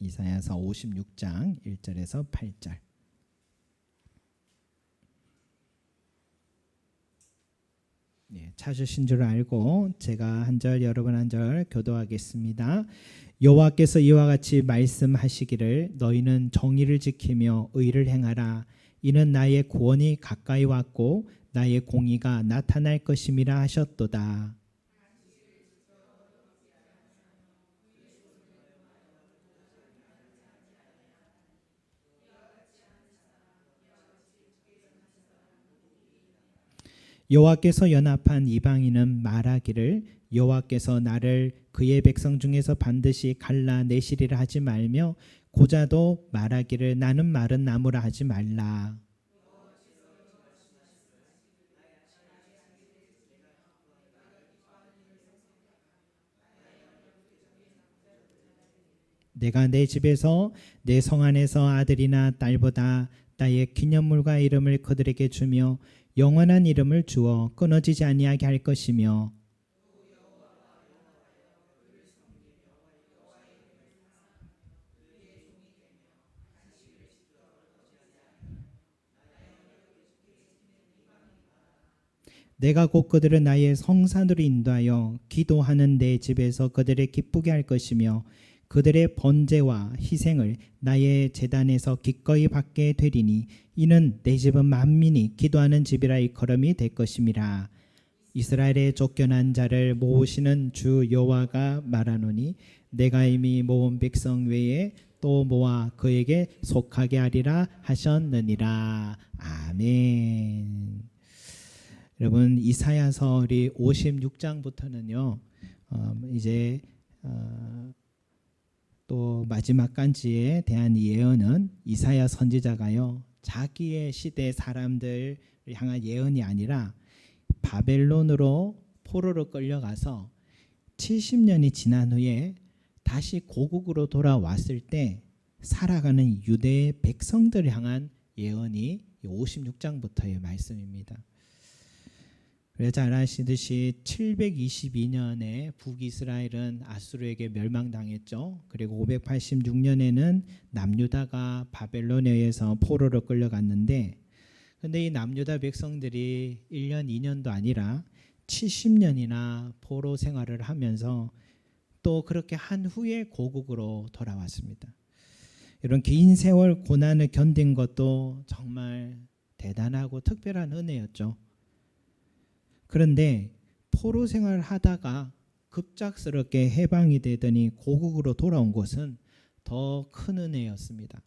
이사야서 56장 1절에서 8절. 예, 찾으신 줄 알고 제가 한 절 여러분 한 절 교도하겠습니다. 여호와께서 이와 같이 말씀하시기를 너희는 정의를 지키며 의를 행하라 이는 나의 구원이 가까이 왔고 나의 공의가 나타날 것임이라 하셨도다. 여호와께서 연합한 이방인은 말하기를 여호와께서 나를 그의 백성 중에서 반드시 갈라내시리라 하지 말며 고자도 말하기를 나는 마른 나무라 하지 말라. 내가 내 집에서 내 성 안에서 아들이나 딸보다 나의 기념물과 이름을 그들에게 주며 영원한 이름을 주어 끊어지지 아니하게 할 것이며 내가 곧 그들을 나의 성산으로 인도하여 기도하는 내 집에서 그들을 기쁘게 할 것이며 그들의 번제와 희생을 나의 재단에서 기꺼이 받게 되리니 이는 내 집은 만민이 기도하는 집이라 일컬음이 될 것임이라 이스라엘의 쫓겨난 자를 모으시는 주 여호와가 말하노니 내가 이미 모은 백성 외에 또 모아 그에게 속하게 하리라 하셨느니라 아멘. 여러분 이사야서 우리 56장부터는요 어, 이제 어, 또 마지막 간지에 대한 예언은 이사야 선지자가요 자기의 시대 사람들을 향한 예언이 아니라 바벨론으로 포로로 끌려가서 70년이 지난 후에 다시 고국으로 돌아왔을 때 살아가는 유대의 백성들을 향한 예언이 56장부터의 말씀입니다. 그래서 잘 아시듯이 722년에 북이스라엘은 아수르에게 멸망당했죠. 그리고 586년에는 남유다가 바벨론에 의해서 포로로 끌려갔는데 근데 이 남유다 백성들이 1년 2년도 아니라 70년이나 포로 생활을 하면서 또 그렇게 한 후에 고국으로 돌아왔습니다. 이런 긴 세월 고난을 견딘 것도 정말 대단하고 특별한 은혜였죠. 그런데 포로 생활을 하다가 급작스럽게 해방이 되더니 고국으로 돌아온 것은 더 큰 은혜였습니다.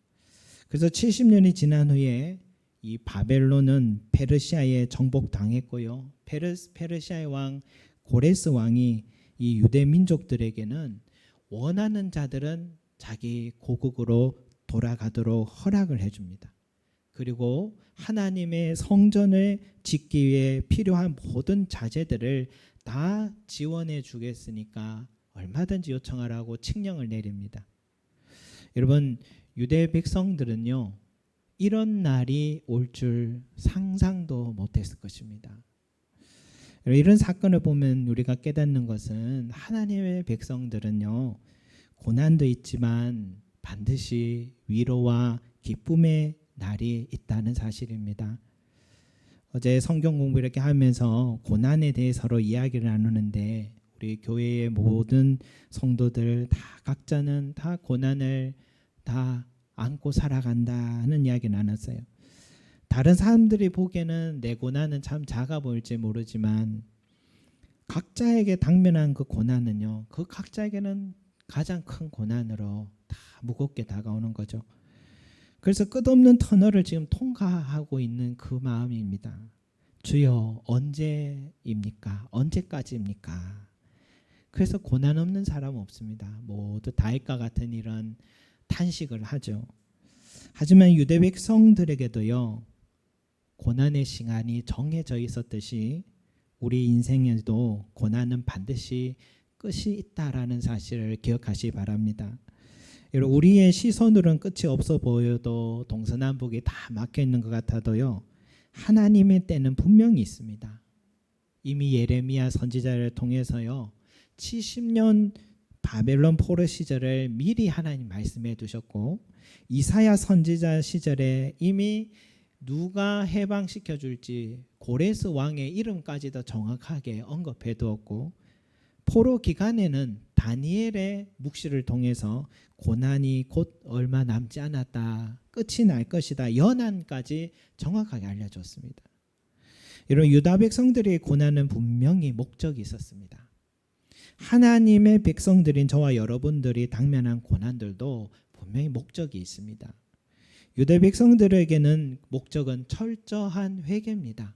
그래서 70년이 지난 후에 이 바벨론은 페르시아에 정복당했고요. 페르스, 페르시아의 왕 고레스 왕이 이 유대 민족들에게는 원하는 자들은 자기 고국으로 돌아가도록 허락을 해줍니다. 그리고 하나님의 성전을 짓기 위해 필요한 모든 자재들을 다 지원해 주겠으니까 얼마든지 요청하라고 칙령을 내립니다. 여러분 유대 백성들은요 이런 날이 올 줄 상상도 못했을 것입니다. 이런 사건을 보면 우리가 깨닫는 것은 하나님의 백성들은요 고난도 있지만 반드시 위로와 기쁨의 날이 있다는 사실입니다. 어제 성경 공부 이렇게 하면서 고난에 대해 서로 이야기를 나누는데 우리 교회의 모든 성도들 다 각자는 다 고난을 다 안고 살아간다는 이야기 나눴어요. 다른 사람들이 보기에는 내 고난은 참 작아 보일지 모르지만 각자에게 당면한 그 고난은요. 그 각자에게는 가장 큰 고난으로 다 무겁게 다가오는 거죠. 그래서 끝없는 터널을 지금 통과하고 있는 그 마음입니다. 주여 언제입니까? 언제까지입니까? 그래서 고난 없는 사람 없습니다. 모두 다윗과 같은 이런 탄식을 하죠. 하지만 유대 백성들에게도요 고난의 시간이 정해져 있었듯이 우리 인생에도 고난은 반드시 끝이 있다라는 사실을 기억하시 바랍니다. 우리의 시선으로는 끝이 없어 보여도 동서남북이 다 막혀 있는 것 같아도요. 하나님의 때는 분명히 있습니다. 이미 예레미야 선지자를 통해서요. 70년 바벨론 포로 시절을 미리 하나님 말씀해 두셨고 이사야 선지자 시절에 이미 누가 해방시켜 줄지 고레스 왕의 이름까지도 정확하게 언급해 두었고 포로 기간에는 다니엘의 묵시를 통해서 고난이 곧 얼마 남지 않았다. 끝이 날 것이다. 연한까지 정확하게 알려줬습니다. 이런 유다 백성들의 고난은 분명히 목적이 있었습니다. 하나님의 백성들인 저와 여러분들이 당면한 고난들도 분명히 목적이 있습니다. 유다 백성들에게는 목적은 철저한 회개입니다.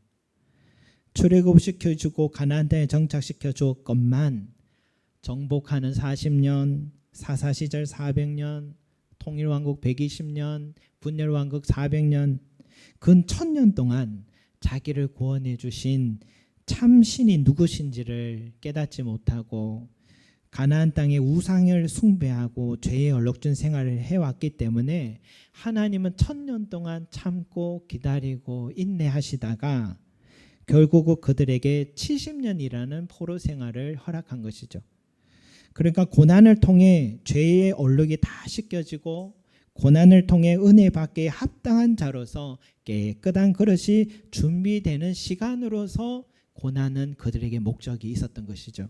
출애굽시켜 주고 가나안 땅에 정착시켜 주었건만 정복하는 40년, 사사 시절 400년, 통일 왕국 120년, 분열 왕국 400년 근 천년 동안 자기를 구원해 주신 참 신이 누구신지를 깨닫지 못하고 가나안 땅의 우상을 숭배하고 죄의 얼룩진 생활을 해왔기 때문에 하나님은 천년 동안 참고 기다리고 인내하시다가 결국 그들에게 70년이라는 포로 생활을 허락한 것이죠. 그러니까 고난을 통해 죄의 얼룩이 다 씻겨지고 고난을 통해 은혜 받기에 합당한 자로서 깨끗한 그릇이 준비되는 시간으로서 고난은 그들에게 목적이 있었던 것이죠.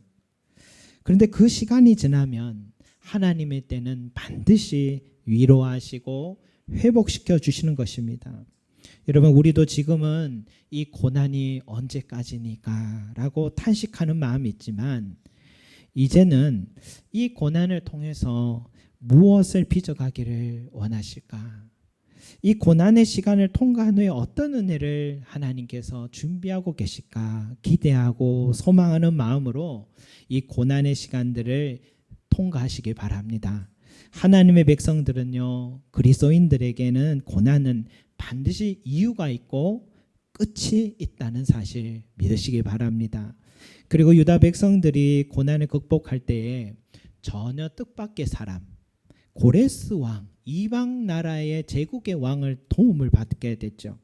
그런데 그 시간이 지나면 하나님의 때는 반드시 위로하시고 회복시켜 주시는 것입니다. 여러분 우리도 지금은 이 고난이 언제까지니까 라고 탄식하는 마음이 있지만 이제는 이 고난을 통해서 무엇을 빚어가기를 원하실까? 이 고난의 시간을 통과한 후에 어떤 은혜를 하나님께서 준비하고 계실까 기대하고 소망하는 마음으로 이 고난의 시간들을 통과하시길 바랍니다. 하나님의 백성들은요 그리스도인들에게는 고난은 반드시 이유가 있고 끝이 있다는 사실 믿으시기 바랍니다. 그리고 유다 백성들이 고난을 극복할 때에 전혀 뜻밖의 사람 고레스 왕 이방 나라의 제국의 왕을 도움을 받게 됐죠.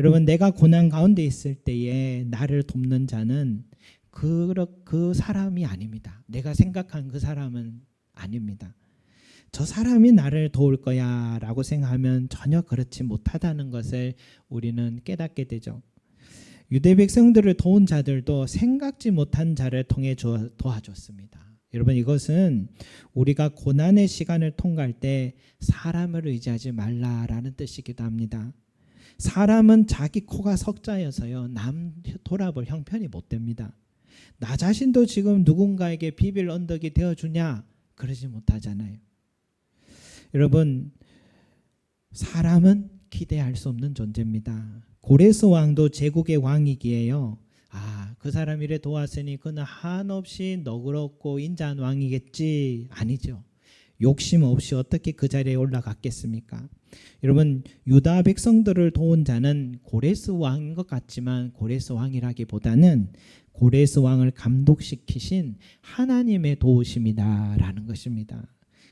여러분 내가 고난 가운데 있을 때에 나를 돕는 자는 그, 그 사람이 아닙니다. 내가 생각한 그 사람은 아닙니다. 저 사람이 나를 도울 거야 라고 생각하면 전혀 그렇지 못하다는 것을 우리는 깨닫게 되죠. 유대 백성들을 도운 자들도 생각지 못한 자를 통해 도와줬습니다. 여러분 이것은 우리가 고난의 시간을 통과할 때 사람을 의지하지 말라라는 뜻이기도 합니다. 사람은 자기 코가 석자여서요 남 돌아볼 형편이 못 됩니다. 나 자신도 지금 누군가에게 비빌 언덕이 되어 주냐 그러지 못하잖아요. 여러분 사람은 기대할 수 없는 존재입니다. 고레스 왕도 제국의 왕이기에요. 아, 그 사람 이래 도왔으니 그는 한없이 너그럽고 인자한 왕이겠지. 아니죠. 욕심 없이 어떻게 그 자리에 올라갔겠습니까? 여러분 유다 백성들을 도운 자는 고레스 왕인 것 같지만 고레스 왕이라기보다는 고레스 왕을 감독시키신 하나님의 도우심이다라는 것입니다.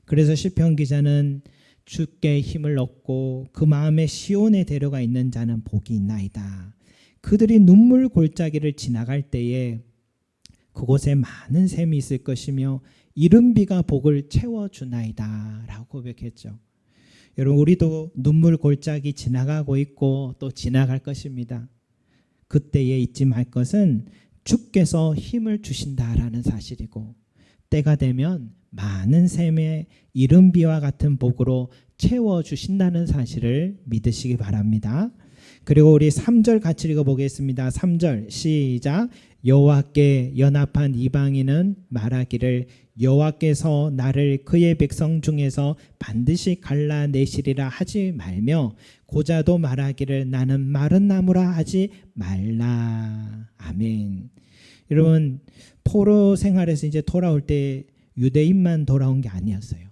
그래서 시편 기자는 주께 힘을 얻고 그 마음에 시온에 데려가 있는 자는 복이 있나이다. 그들이 눈물 골짜기를 지나갈 때에 그곳에 많은 샘이 있을 것이며 이른 비가 복을 채워 주나이다라고 고백했죠. 여러분 우리도 눈물 골짜기 지나가고 있고 또 지나갈 것입니다. 그때에 잊지 말 것은 주께서 힘을 주신다라는 사실이고 때가 되면 많은 샘의 이른 비와 같은 복으로 채워 주신다는 사실을 믿으시기 바랍니다. 그리고 우리 3절 같이 읽어 보겠습니다. 3절 시작 여호와께 연합한 이방인은 말하기를 여호와께서 나를 그의 백성 중에서 반드시 갈라내시리라 하지 말며 고자도 말하기를 나는 마른 나무라 하지 말라. 아멘. 여러분 포로 생활에서 이제 돌아올 때 유대인만 돌아온 게 아니었어요.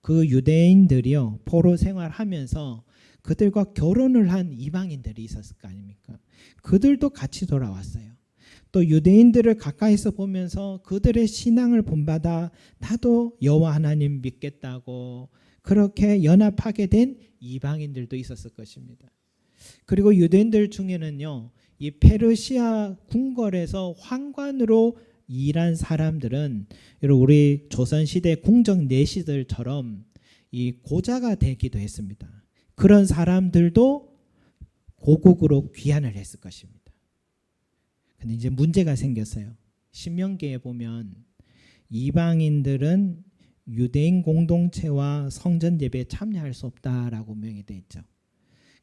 그 유대인들이요 포로 생활하면서 그들과 결혼을 한 이방인들이 있었을 거 아닙니까? 그들도 같이 돌아왔어요. 또 유대인들을 가까이서 보면서 그들의 신앙을 본받아 나도 여호와 하나님 믿겠다고 그렇게 연합하게 된 이방인들도 있었을 것입니다. 그리고 유대인들 중에는요, 이 페르시아 궁궐에서 황관으로 일한 사람들은 우리 조선 시대 궁정 내시들처럼 이 고자가 되기도 했습니다. 그런 사람들도 고국으로 귀환을 했을 것입니다. 근데 이제 문제가 생겼어요. 신명기에 보면 이방인들은 유대인 공동체와 성전 예배에 참여할 수 없다라고 명이 되어 있죠.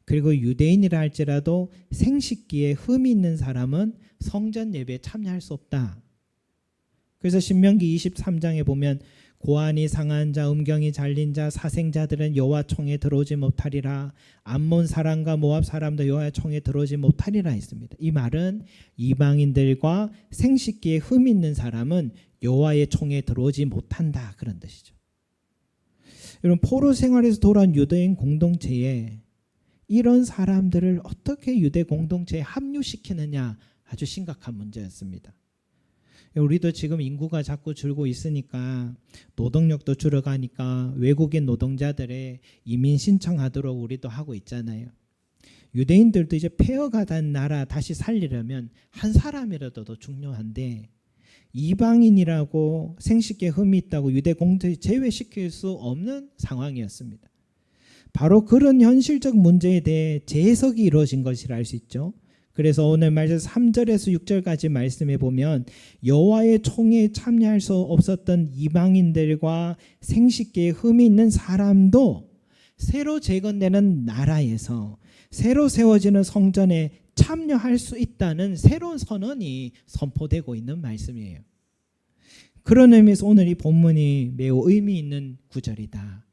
그리고 유대인이라 할지라도 생식기에 흠이 있는 사람은 성전 예배에 참여할 수 없다. 그래서 신명기 23장에 보면 고안이 상한 자, 음경이 잘린 자, 사생자들은 여호와 총에 들어오지 못하리라. 암몬 사람과 모압 사람도 여호와 총에 들어오지 못하리라 했습니다. 이 말은 이방인들과 생식기에 흠 있는 사람은 여호와의 총에 들어오지 못한다 그런 뜻이죠. 여러분 포로 생활에서 돌아온 유대인 공동체에 이런 사람들을 어떻게 유대 공동체에 합류시키느냐 아주 심각한 문제였습니다. 우리도 지금 인구가 자꾸 줄고 있으니까 노동력도 줄어가니까 외국인 노동자들의 이민 신청하도록 우리도 하고 있잖아요. 유대인들도 이제 폐허가 된 나라 다시 살리려면 한 사람이라도 더 중요한데 이방인이라고 생식계 흠이 있다고 유대 공동체 제외시킬 수 없는 상황이었습니다. 바로 그런 현실적 문제에 대해 재해석이 이루어진 것이라 할수 있죠. 그래서 오늘 말씀 3절에서 6절까지 말씀해 보면 여호와의 총에 참여할 수 없었던 이방인들과 생식계에 흠이 있는 사람도 새로 재건되는 나라에서 새로 세워지는 성전에 참여할 수 있다는 새로운 선언이 선포되고 있는 말씀이에요. 그런 의미에서 오늘 이 본문이 매우 의미 있는 구절이다.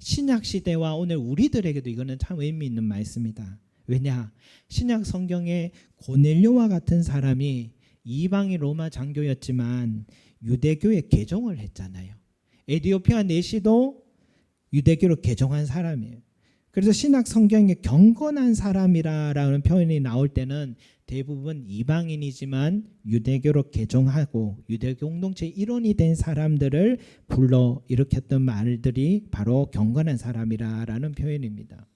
신약 시대와 오늘 우리들에게도 이거는 참 의미 있는 말씀이다. 왜냐? 신약 성경에 고넬료와 같은 사람이 이방이 로마 장교였지만 유대교에 개종을 했잖아요. 에디오피아 내시도 유대교로 개종한 사람이에요. 그래서 신약 성경에 경건한 사람이라는 표현이 나올 때는 대부분 이방인이지만 유대교로 개종하고 유대교 공동체 일원이 된 사람들을 불러 일으켰던 말들이 바로 경건한 사람이라는 표현입니다.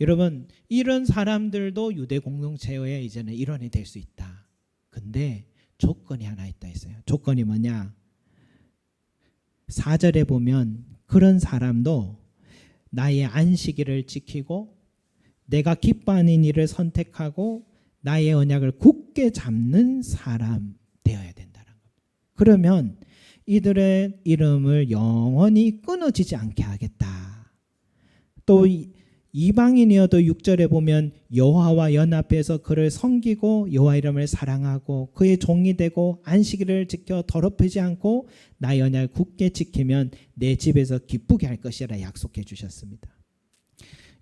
여러분 이런 사람들도 유대 공동체의 이제는 일원이 될 수 있다. 근데 조건이 하나 있다 했어요. 조건이 뭐냐? 4절에 보면 그런 사람도 나의 안식일을 지키고 내가 기뻐하는 일을 선택하고 나의 언약을 굳게 잡는 사람 되어야 된다는 겁니다. 그러면 이들의 이름을 영원히 끊어지지 않게 하겠다. 또 이방인이어도 6절에 보면 여호와와 연합해서 그를 섬기고 여호와 이름을 사랑하고 그의 종이 되고 안식일을 지켜 더럽히지 않고 나의 언약을 굳게 지키면 내 집에서 기쁘게 할 것이라 약속해 주셨습니다.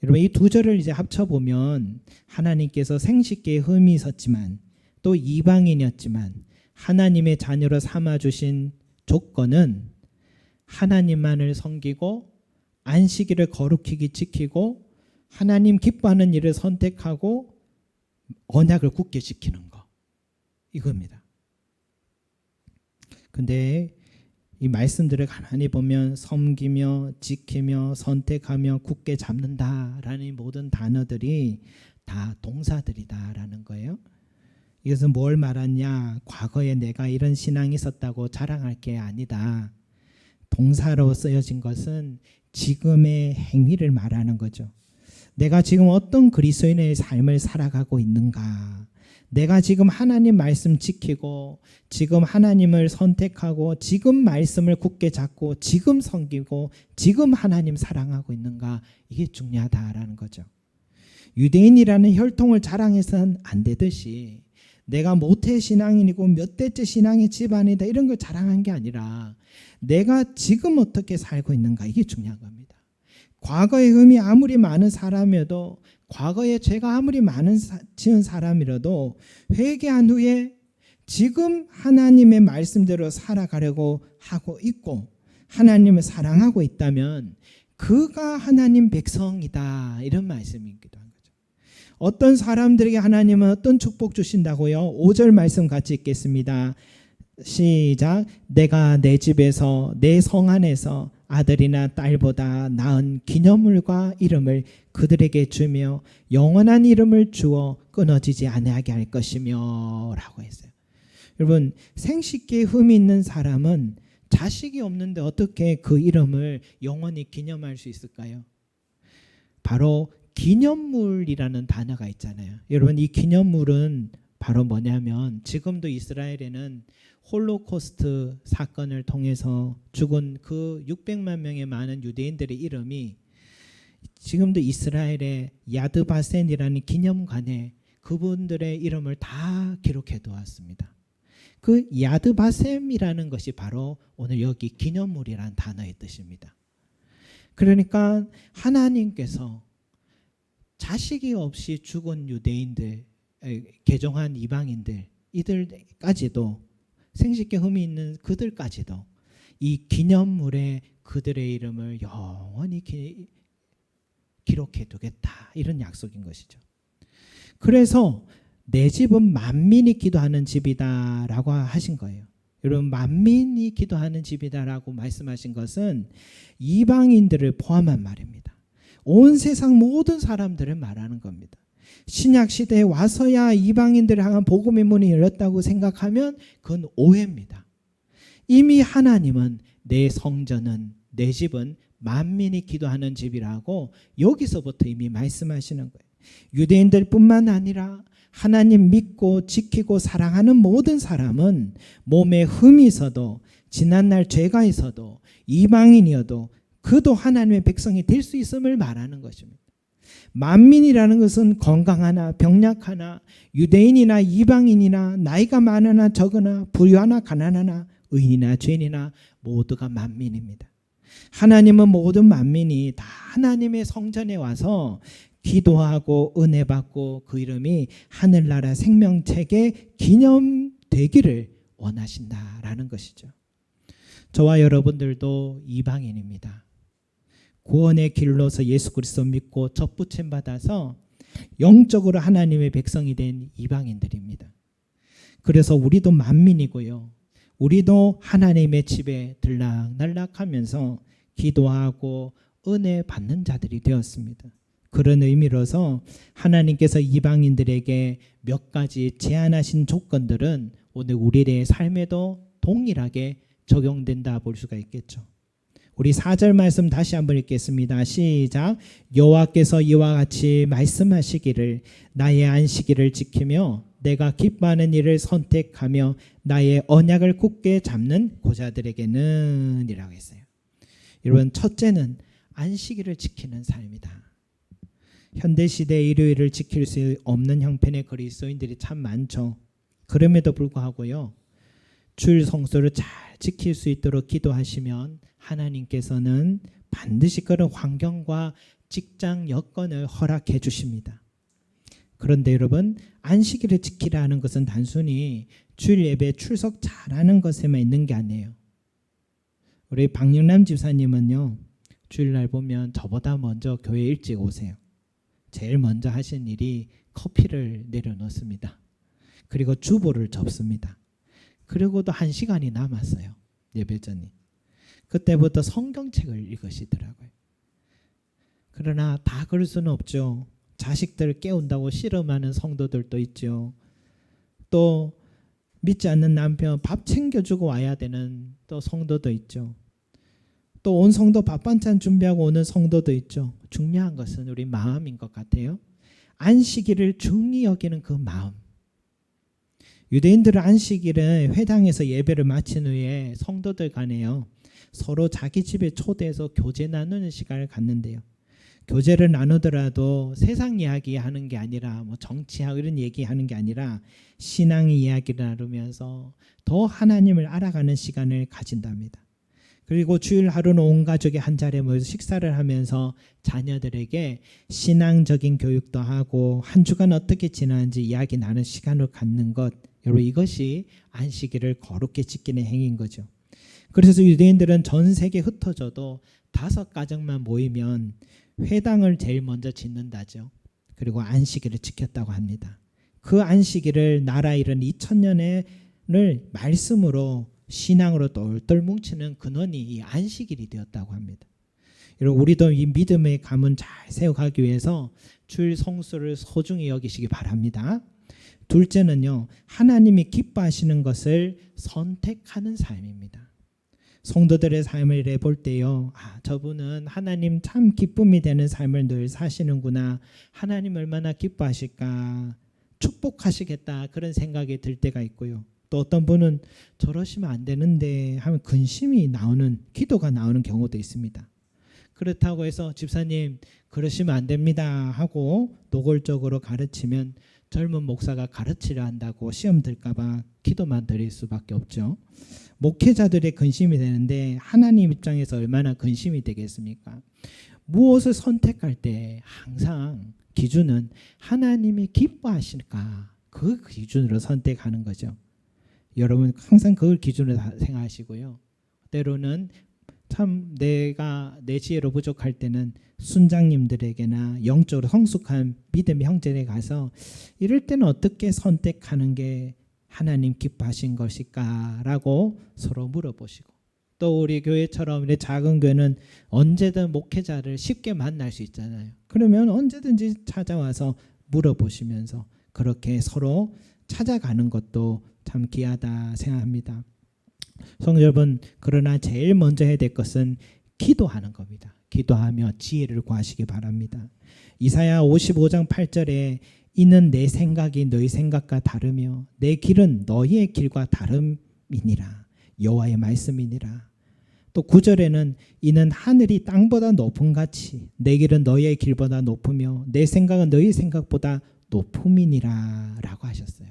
여러분 이 두 절을 이제 합쳐 보면 하나님께서 생식계에 흠이 있었지만 또 이방인이었지만 하나님의 자녀로 삼아 주신 조건은 하나님만을 섬기고 안식일을 거룩히 지키고 하나님 기뻐하는 일을 선택하고 언약을 굳게 지키는 거 이겁니다. 근데 이 말씀들을 가만히 보면 섬기며 지키며 선택하며 굳게 잡는다라는 모든 단어들이 다 동사들이다라는 거예요. 이것은 뭘 말하냐? 과거에 내가 이런 신앙이 있었다고 자랑할 게 아니다. 동사로 쓰여진 것은 지금의 행위를 말하는 거죠. 내가 지금 어떤 그리스도인의 삶을 살아가고 있는가? 내가 지금 하나님 말씀 지키고 지금 하나님을 선택하고 지금 말씀을 굳게 잡고 지금 섬기고 지금 하나님 사랑하고 있는가? 이게 중요하다라는 거죠. 유대인이라는 혈통을 자랑해서는 안 되듯이 내가 모태 신앙인이고 몇 대째 신앙의 집안이다 이런 걸 자랑한 게 아니라 내가 지금 어떻게 살고 있는가 이게 중요한 겁니다. 과거의 흠이 아무리 많은 사람이어도 과거에 죄가 아무리 많은 사, 지은 사람이라도 회개한 후에 지금 하나님의 말씀대로 살아가려고 하고 있고 하나님을 사랑하고 있다면 그가 하나님 백성이다 이런 말씀이기도 한 거죠. 어떤 사람들에게 하나님은 어떤 축복 주신다고요? 5절 말씀 같이 읽겠습니다. 시작. 내가 내 집에서 내 성 안에서 아들이나 딸보다 나은 기념물과 이름을 그들에게 주며 영원한 이름을 주어 끊어지지 아니하게 할 것이며라고 했어요. 여러분 생식기에 흠이 있는 사람은 자식이 없는데 어떻게 그 이름을 영원히 기념할 수 있을까요? 바로 기념물이라는 단어가 있잖아요. 여러분 이 기념물은 바로 뭐냐면 지금도 이스라엘에는 홀로코스트 사건을 통해서 죽은 그 600만 명의 많은 유대인들의 이름이 지금도 이스라엘의 야드바센이라는 기념관에 그분들의 이름을 다 기록해 두었습니다. 그 야드바셈이라는 것이 바로 오늘 여기 기념물이라는 단어의 뜻입니다. 그러니까 하나님께서 자식이 없이 죽은 유대인들, 에, 개종한 이방인들 이들까지도 생식계 흠이 있는 그들까지도 이 기념물에 그들의 이름을 영원히 기, 기록해 두겠다 이런 약속인 것이죠. 그래서 내 집은 만민이 기도하는 집이다라고 하신 거예요. 여러분 만민이 기도하는 집이다라고 말씀하신 것은 이방인들을 포함한 말입니다. 온 세상 모든 사람들을 말하는 겁니다. 신약 시대에 와서야 이방인들을 향한 복음의 문이 열렸다고 생각하면 그건 오해입니다. 이미 하나님은 내 성전은 내 집은 만민이 기도하는 집이라고 여기서부터 이미 말씀하시는 거예요. 유대인들뿐만 아니라 하나님 믿고 지키고 사랑하는 모든 사람은 몸에 흠이 있어도 지난날 죄가 있어도 이방인이어도 그도 하나님의 백성이 될 수 있음을 말하는 것입니다. 만민이라는 것은 건강하나 병약하나 유대인이나 이방인이나 나이가 많으나 적으나 부유하나 가난하나 의인이나 죄인이나 모두가 만민입니다. 하나님은 모든 만민이 다 하나님의 성전에 와서 기도하고 은혜 받고 그 이름이 하늘나라 생명책에 기념되기를 원하신다라는 것이죠. 저와 여러분들도 이방인입니다. 구원의 길로서 예수 그리스도 믿고 접붙임 받아서 영적으로 하나님의 백성이 된 이방인들입니다. 그래서 우리도 만민이고요. 우리도 하나님의 집에 들락날락하면서 기도하고 은혜 받는 자들이 되었습니다. 그런 의미로서 하나님께서 이방인들에게 몇 가지 제안하신 조건들은 오늘 우리의 삶에도 동일하게 적용된다 볼 수가 있겠죠. 우리 4절 말씀 다시 한번 읽겠습니다. 시작. 여호와께서 이와 같이 말씀하시기를 나의 안식일을 지키며 내가 기뻐하는 일을 선택하며 나의 언약을 굳게 잡는 고자들에게는 이라고 했어요. 여러분 첫째는 안식일을 지키는 삶이다. 현대 시대 일요일을 지킬 수 없는 형편의 그리스도인들이 참 많죠. 그럼에도 불구하고요. 주일 성소를 잘 지킬 수 있도록 기도하시면 하나님께서는 반드시 그런 환경과 직장 여건을 허락해 주십니다. 그런데 여러분 안식일을 지키라는 것은 단순히 주일 예배 출석 잘하는 것에만 있는 게 아니에요. 우리 박영남 집사님은요 주일날 보면 저보다 먼저 교회 일찍 오세요. 제일 먼저 하신 일이 커피를 내려놓습니다. 그리고 주보를 접습니다. 그리고도 한 시간이 남았어요. 예배 전이. 그때부터 성경책을 읽으시더라고요. 그러나 다 그럴 수는 없죠. 자식들 깨운다고 씨름하는 성도들도 있죠. 또 믿지 않는 남편 밥 챙겨주고 와야 되는 또 성도도 있죠. 또 온 성도 밥 반찬 준비하고 오는 성도도 있죠. 중요한 것은 우리 마음인 것 같아요. 안식일을 중히 여기는 그 마음. 유대인들은 안식일은 회당에서 예배를 마친 후에 성도들 간에요. 서로 자기 집에 초대해서 교제 나누는 시간을 갖는데요. 교제를 나누더라도 세상 이야기 하는 게 아니라 뭐 정치하고 이런 얘기 하는 게 아니라 신앙 이야기를 나누면서 더 하나님을 알아가는 시간을 가진답니다. 그리고 주일 하루는 온 가족이 한 자리에 모여서 식사를 하면서 자녀들에게 신앙적인 교육도 하고 한 주간 어떻게 지나는지 이야기 나누는 시간을 갖는 것 여러분 이것이 안식일을 거룩게 지키는 행위인 거죠. 그래서 유대인들은 전 세계 흩어져도 다섯 가정만 모이면 회당을 제일 먼저 짓는다죠. 그리고 안식일을 지켰다고 합니다. 그 안식일을 나라 이런 2000년을 말씀으로 신앙으로 똘똘 뭉치는 근원이 이 안식일이 되었다고 합니다. 여러분 우리도 이 믿음의 가문 잘 세워가기 위해서 주일 성수를 소중히 여기시기 바랍니다. 둘째는요. 하나님이 기뻐하시는 것을 선택하는 삶입니다. 성도들의 삶을 해볼 때요. 아, 저분은 하나님 참 기쁨이 되는 삶을 늘 사시는구나. 하나님 얼마나 기뻐하실까. 축복하시겠다. 그런 생각이 들 때가 있고요. 또 어떤 분은 저러시면 안 되는데 하면 근심이 나오는 기도가 나오는 경우도 있습니다. 그렇다고 해서 집사님 그러시면 안 됩니다 하고 노골적으로 가르치면 젊은 목사가 가르치려 한다고 시험 들까봐 기도만 드릴 수밖에 없죠. 목회자들의 근심이 되는데 하나님 입장에서 얼마나 근심이 되겠습니까? 무엇을 선택할 때 항상 기준은 하나님이 기뻐하실까 그 기준으로 선택하는 거죠. 여러분 항상 그걸 기준으로 다 생각하시고요. 때로는 참 내가 내 지혜로 부족할 때는 순장님들에게나 영적으로 성숙한 믿음의 형제에 가서 이럴 때는 어떻게 선택하는 게 하나님 기뻐하신 것일까라고 서로 물어보시고 또 우리 교회처럼 이렇게 작은 교회는 언제든 목회자를 쉽게 만날 수 있잖아요. 그러면 언제든지 찾아와서 물어보시면서 그렇게 서로 찾아가는 것도 참 귀하다 생각합니다. 성도 여러분, 그러나 제일 먼저 해야 될 것은 기도하는 겁니다. 기도하며 지혜를 구하시기 바랍니다. 이사야 55장 8절에 이는 내 생각이 너희 생각과 다르며 내 길은 너희의 길과 다름이니라. 여호와의 말씀이니라. 또 9절에는 이는 하늘이 땅보다 높은 같이 내 길은 너희의 길보다 높으며 내 생각은 너희 생각보다 높음이니라 라고 하셨어요.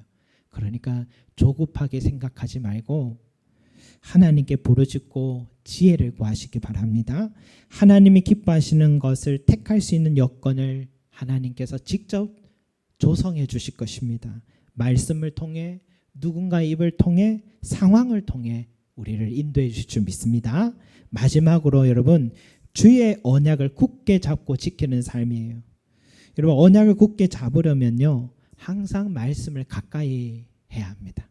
그러니까 조급하게 생각하지 말고 하나님께 부르짖고 지혜를 구하시기 바랍니다. 하나님이 기뻐하시는 것을 택할 수 있는 여건을 하나님께서 직접 조성해 주실 것입니다. 말씀을 통해 누군가 입을 통해 상황을 통해 우리를 인도해 주실 줄 믿습니다. 마지막으로 여러분 주의 언약을 굳게 잡고 지키는 삶이에요. 여러분 언약을 굳게 잡으려면요 항상 말씀을 가까이 해야 합니다.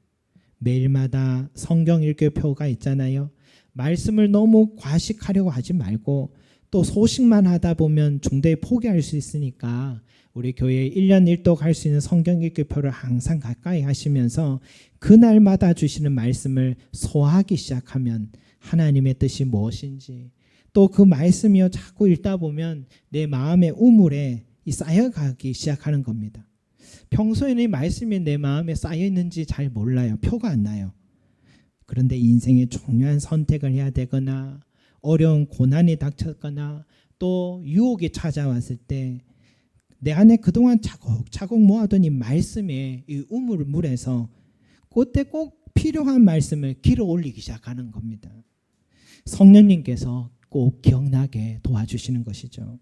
매일마다 성경 읽기표가 있잖아요. 말씀을 너무 과식하려고 하지 말고 또 소식만 하다 보면 중대에 포기할 수 있으니까 우리 교회에 1년 1독 할 수 있는 성경 읽기표를 항상 가까이 하시면서 그날마다 주시는 말씀을 소화하기 시작하면 하나님의 뜻이 무엇인지 또 그 말씀이요 자꾸 읽다 보면 내 마음의 우물에 이 쌓여가기 시작하는 겁니다. 평소에는 이 말씀이 내 마음에 쌓여 있는지 잘 몰라요. 표가 안 나요. 그런데 인생에 중요한 선택을 해야 되거나 어려운 고난이 닥쳤거나 또 유혹이 찾아왔을 때 내 안에 그동안 차곡차곡 모아둔 이 말씀의 이 우물물에서 그때 꼭 필요한 말씀을 길어 올리기 시작하는 겁니다. 성령님께서 꼭 기억나게 도와주시는 것이죠.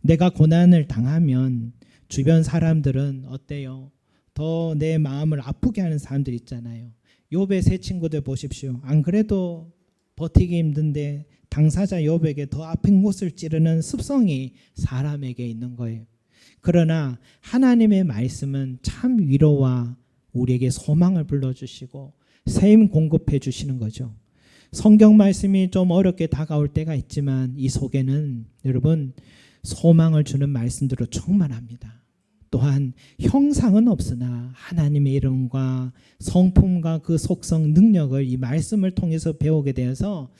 내가 고난을 당하면 주변 사람들은 어때요? 더 내 마음을 아프게 하는 사람들 있잖아요. 욥의 세 친구들 보십시오. 안 그래도 버티기 힘든데 당사자 욥에게 더 아픈 곳을 찌르는 습성이 사람에게 있는 거예요. 그러나 하나님의 말씀은 참 위로와 우리에게 소망을 불러주시고 샘 공급해 주시는 거죠. 성경 말씀이 좀 어렵게 다가올 때가 있지만 이 속에는 여러분 소망을 주는 말씀들로 충만합니다. 또한 형상은 없으나 하나님의 이름과 성품과 그 속성 능력을 이 말씀을 통해서 배우게 되어서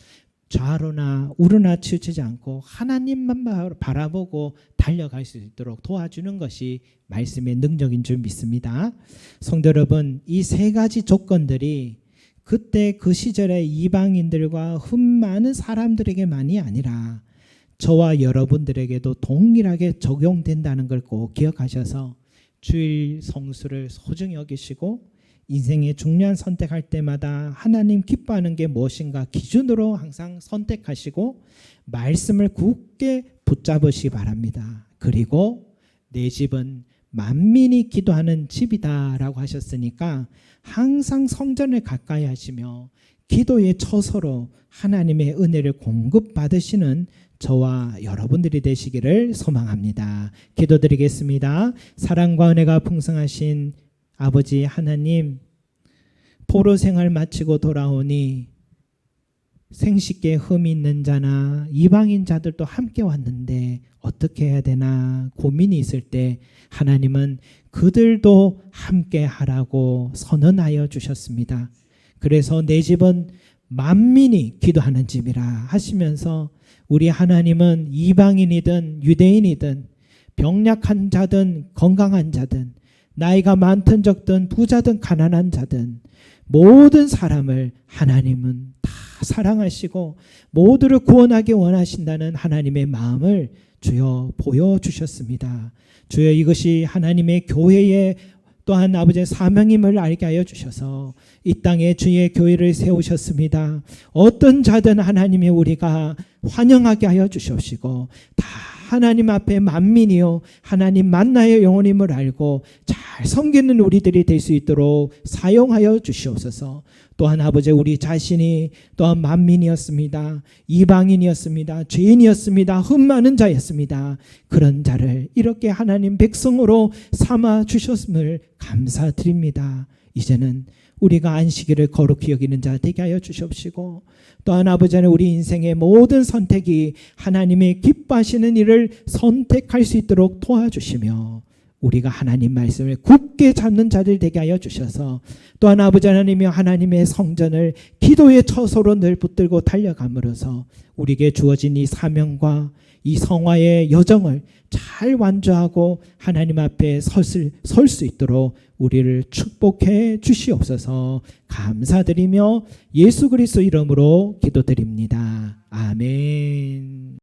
좌로나 우로나 치우치지 않고 하나님만 바라보고 달려갈 수 있도록 도와주는 것이 말씀의 능력인 줄 믿습니다. 성도 여러분, 이 세 가지 조건들이 그때 그 시절의 이방인들과 흠 많은 사람들에게만이 아니라 저와 여러분들에게도 동일하게 적용된다는 걸 꼭 기억하셔서 주일 성수를 소중히 여기시고 인생의 중요한 선택할 때마다 하나님 기뻐하는 게 무엇인가 기준으로 항상 선택하시고 말씀을 굳게 붙잡으시기 바랍니다. 그리고 내 집은 만민이 기도하는 집이다라고 하셨으니까 항상 성전을 가까이 하시며 기도의 처소로 하나님의 은혜를 공급받으시는 저와 여러분들이 되시기를 소망합니다. 기도드리겠습니다. 사랑과 은혜가 풍성하신 아버지 하나님 포로 생활 마치고 돌아오니 생식계 흠이 있는 자나 이방인 자들도 함께 왔는데 어떻게 해야 되나 고민이 있을 때 하나님은 그들도 함께 하라고 선언하여 주셨습니다. 그래서 내 집은 만민이 기도하는 집이라 하시면서 우리 하나님은 이방인이든 유대인이든 병약한 자든 건강한 자든 나이가 많든 적든 부자든 가난한 자든 모든 사람을 하나님은 다 사랑하시고 모두를 구원하기 원하신다는 하나님의 마음을 주여 보여주셨습니다. 주여 이것이 하나님의 교회의 또한 아버지의 사명임을 알게 하여 주셔서 이 땅에 주의 교회를 세우셨습니다. 어떤 자든 하나님의 우리가 환영하게 하여 주시옵시고 다 하나님 앞에 만민이요 하나님 만나의 영혼임을 알고 잘 섬기는 우리들이 될 수 있도록 사용하여 주시옵소서. 또한 아버지 우리 자신이 또한 만민이었습니다. 이방인이었습니다. 죄인이었습니다. 흠 많은 자였습니다. 그런 자를 이렇게 하나님 백성으로 삼아 주셨음을 감사드립니다. 이제는 우리가 안식일을 거룩히 여기는 자 되게 하여 주시옵시고 또한 아버지 하나님 우리 인생의 모든 선택이 하나님의 기뻐하시는 일을 선택할 수 있도록 도와주시며 우리가 하나님 말씀을 굳게 잡는 자들 되게 하여 주셔서 또한 아버지 하나님이 하나님의 성전을 기도의 처소로 늘 붙들고 달려감으로써 우리에게 주어진 이 사명과 이 성화의 여정을 잘 완주하고 하나님 앞에 설수 있도록 우리를 축복해 주시옵소서 감사드리며 예수 그리스도 이름으로 기도드립니다. 아멘.